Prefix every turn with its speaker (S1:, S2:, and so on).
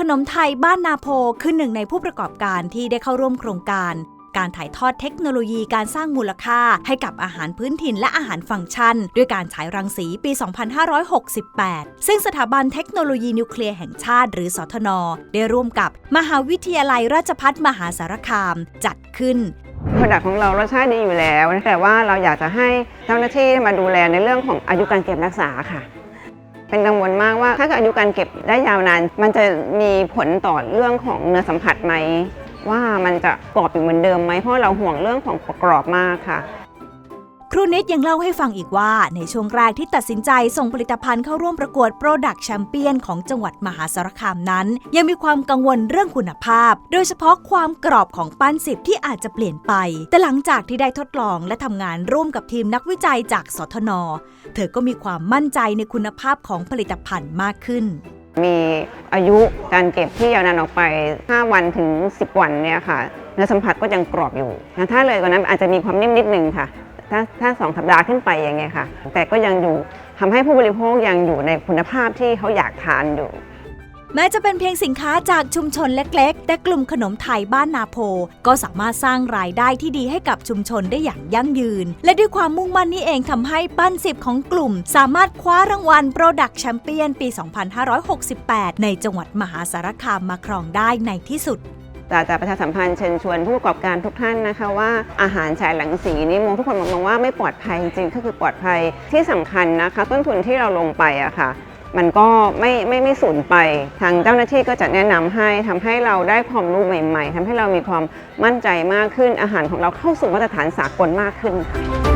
S1: ขนมไทยบ้านนาโพคือหนึ่งในผู้ประกอบการที่ได้เข้าร่วมโครงการ การถ่ายทอดเทคโนโลยีการสร้างมูลค่าให้กับอาหารพื้นถิ่นและอาหารฟังก์ชัน ด้วยการฉายรังสีปี 2568 ซึ่งสถาบันเทคโนโลยีนิวเคลียร์แห่งชาติ หรือสทน ได้ร่วมกับมหาวิทยาลัยราชภัฏมหาสารคาม จัดขึ้น
S2: ผลิตของเรารสชาติดีอยู่แล้ว แต่ว่าเราอยากจะให้เจ้าหน้าที่มาดูแลในเรื่องของอายุการเก็บรักษาค่ะ เป็นกังวลมากว่าถ้าเกิดอายุการเก็บได้ยาวนาน มันจะมีผลต่อเรื่องของเนื้อสัมผัสไหมว่ามันจะกรอบอยู่เหมือนเดิมไหมเพราะเราห่วงเรื่องของกรอบมากค่ะ
S1: ครูนิดยังเล่าให้ฟังอีกว่า ในช่วงแรกที่ตัดสินใจส่งผลิตภัณฑ์เข้าร่วมประกวด Product Champion ของจังหวัดมหาสารคามนั้น ยังมีความกังวลเรื่องคุณภาพ โดยเฉพาะความกรอบของปั้นสิบที่อาจจะเปลี่ยนไป แต่หลังจากที่ได้ทดลองและทำงานร่วมกับทีมนักวิจัยจากสทน เธอก็มีความมั่นใจในคุณภาพของผลิตภัณฑ์มากขึ้น
S2: มีอายุการเก็บที่ยาวนานออกไป 5 วันถึง 10 วันเนี่ยค่ะเนื้อสัมผัสก็ยังกรอบอยู่นะถ้าเลยกว่านั้นอาจจะมีความนิ่มนิดนึงค่ะ ถ้าถ้าสองสัปดาห์ขึ้นไปอย่างเงี้ยค่ะ แต่ก็ยังอยู่ทำให้ผู้บริโภคยังอยู่ในคุณภาพที่เขาอยากทานอยู่
S1: แม้จะเป็นเพียงสินค้าจากชุมชนเล็กๆ แต่กลุ่มขนมไทยบ้านนาโพ ก็สามารถสร้างรายได้ที่ดีให้กับชุมชนได้อย่างยั่งยืน และด้วยความมุ่งมั่นนี้เองทำให้ปั้นสิบของกลุ่ม สามารถคว้ารางวัล Product Champion ปี 2568 ในจังหวัดมหาสารคามมาครองได้ในที่สุด
S2: แต่จะประชาสัมพันธ์เชิญชวนผู้ประกอบการทุกท่านนะคะว่าอาหารฉายหลังสีนี้มองทุกคนมองว่าไม่ปลอดภัยจริงก็คือปลอดภัยที่สำคัญนะคะ ต้นทุนที่เราลงไปอะค่ะมันก็ไม่ไม่ไม่สูญไป ทางเจ้าหน้าที่ก็จะแนะนำให้ทำให้เราได้ความรู้ใหม่ ๆทำให้เรามีความมั่นใจมากขึ้นอาหารของเราเข้าสู่มาตรฐานสากลมากขึ้นค่ะ